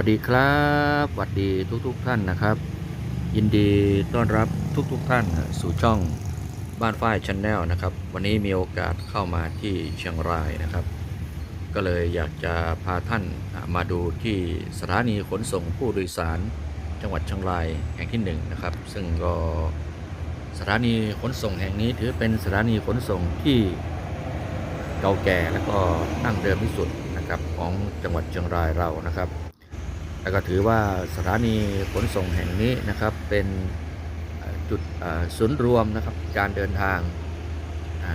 วัสดีครับสวัสดีทุกๆทท่านนะครับ ยินดีต้อนรับทุกๆทท่านสู่ช่องบ้านฝ้ายช n แนลนะครับ วันนี้มีโอกาสเข้ามาที่เชียงรายนะครับ ก็เลยอยากจะพาท่านมาดูที่สถานีขนส่งผู้โดยสาร จังหวัดเชียงรายแห่งที่หนึ่งนะครับ ซึ่งก็สถานีขนส่งแห่งนี้ถือเป็นสถานีขนส่งที่เก่าแก่และก็ตั้งเดิมที่สุดนะครับของจังหวัดเชียงรายเรานะครับ แล้วก็ถือว่าสถานีขนส่งแห่งนี้นะครับเป็นจุดศูนย์รวมนะครับการเดินทาง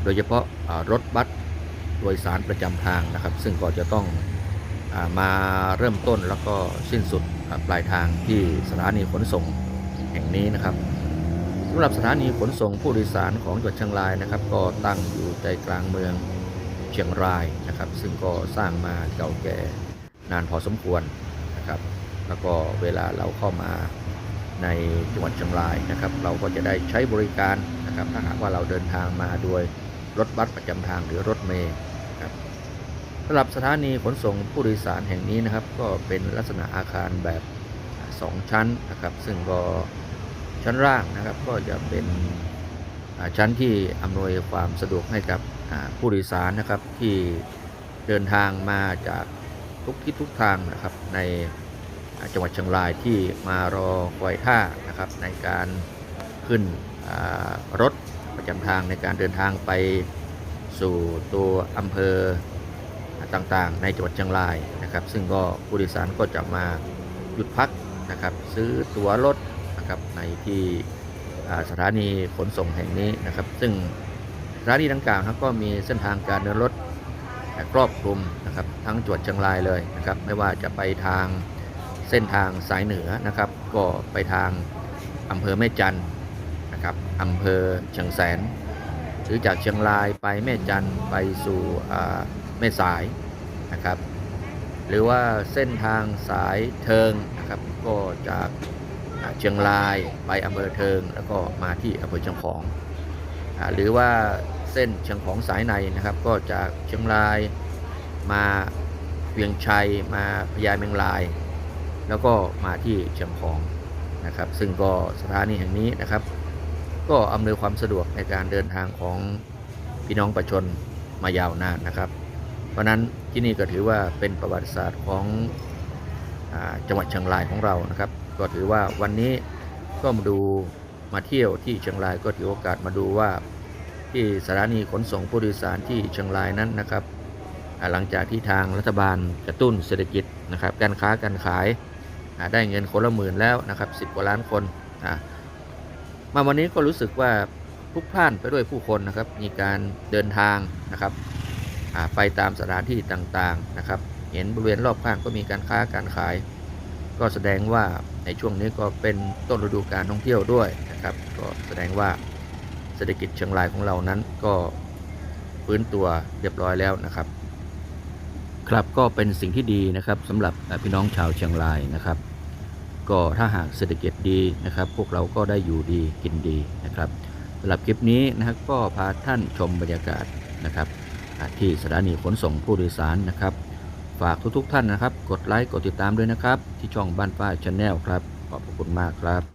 โดยเฉพาะรถบัสโดยสารประจำทางนะครับ ซึ่งก็จะต้องมาเริ่มต้นแล้วก็สิ้นสุดปลายทางที่สถานีขนส่งแห่งนี้นะครับสำหรับสถานีขนส่งผู้โดยสารของจังหวัดเชียงรายนะครับ ก็ตั้งอยู่ใจกลางเมืองเชียงรายนะครับ ซึ่งก็สร้างมาเก่าแก่นานพอสมควรนะครับ แล้วก็เวลาเราเข้ามาในจังหวัดเชียงรายนะครับ เราก็จะได้ใช้บริการนะครับ ถ้าหากว่าเราเดินทางมาโดยรถบัสประจำทางหรือรถเมล์ครับสำหรับสถานีขนส่งผู้โดยสารแห่งนี้นะครับ ก็เป็นลักษณะอาคารแบบ 2 ชั้นนะครับ ซึ่งก็ชั้นล่างนะครับ ก็จะเป็นชั้นที่อำนวยความสะดวกให้กับผู้โดยสารนะครับที่เดินทางมาจากทุกทิศทุกทางนะครับใน จังหวัดเชียงรายที่มารอคอยท่านะครับในการขึ้นรถประจำทางในการเดินทางไปสู่ตัวอำเภอต่างๆ ในจังหวัดเชียงรายนะครับ ซึ่งก็ผู้โดยสารก็จะมาหยุดพักนะครับซื้อตั๋วรถนะครับในที่สถานีขนส่งแห่งนี้นะครับ ซึ่งสถานีดังกล่าวนะครับก็มีเส้นทางการเดินรถครอบคลุมนะครับทั้งจังหวัดเชียงรายเลยนะครับไม่ว่าจะไปทาง เส้นทางสายเหนือนะครับ ก็ไปทางอำเภอแม่จันนะครับอำเภอเชียงแสน หรือจากเชียงรายไปแม่จันไปสู่แม่สายนะครับ หรือว่าเส้นทางสายเทิงนะครับ ก็จากเชียงรายไปอำเภอเทิง แล้วก็มาที่อำเภอเชียงของ หรือว่าเส้นเชียงของสายในนะครับ ก็จากเชียงรายมาเวียงชัยมาพญาเมงราย แล้วก็มาที่เชียงของนะครับ ซึ่งก็สถานีแห่งนี้นะครับ ก็อำนวยความสะดวกในการเดินทางของพี่น้องประชาชนมายาวนานนะครับ เพราะนั้นที่นี่ก็ถือว่าเป็นประวัติศาสตร์ของอจังหวัดเชียงรายของเรานะครับ ก็ถือว่าวันนี้ก็มาดูมาเที่ยวที่เชียงรายก็ถือโอกาสมาดูว่าที่สถานีขนส่งผู้โดยสารที่เชียงรายนั้นนะครับ หลังจากที่ทางรัฐบาลกระตุ้นเศรษฐกิจนะครับ การค้าการขาย ได้เงินคนละหมื่นแล้วนะครับสิบกว่าล้านคนมาวันนี้ก็รู้สึกว่าพลุกพล่านไปด้วยผู้คนนะครับ มีการเดินทางนะครับไปตามสถานที่ต่างๆนะครับ เห็นบริเวณรอบข้างก็มีการค้าการขาย ก็แสดงว่าในช่วงนี้ก็เป็นต้นฤดูการท่องเที่ยวด้วยนะครับ ก็แสดงว่าเศรษฐกิจเชียงรายของเรานั้นก็ฟื้นตัวเรียบร้อยแล้วนะครับ ครับก็เป็นสิ่งที่ดีนะครับสำหรับพี่น้องชาวเชียงรายนะครับ ก็ถ้าหากเศรษฐกิจดีนะครับ พวกเราก็ได้อยู่ดีกินดีนะครับสำหรับคลิปนี้นะครับก็พาท่านชมบรรยากาศนะครับ ที่สถานีขนส่งผู้โดยสารนะครับ ฝากทุกๆท่านนะครับ กดไลค์กดติดตามด้วยนะครับ ที่ช่องบ้านป้าชาแนลครับขอบคุณมากครับ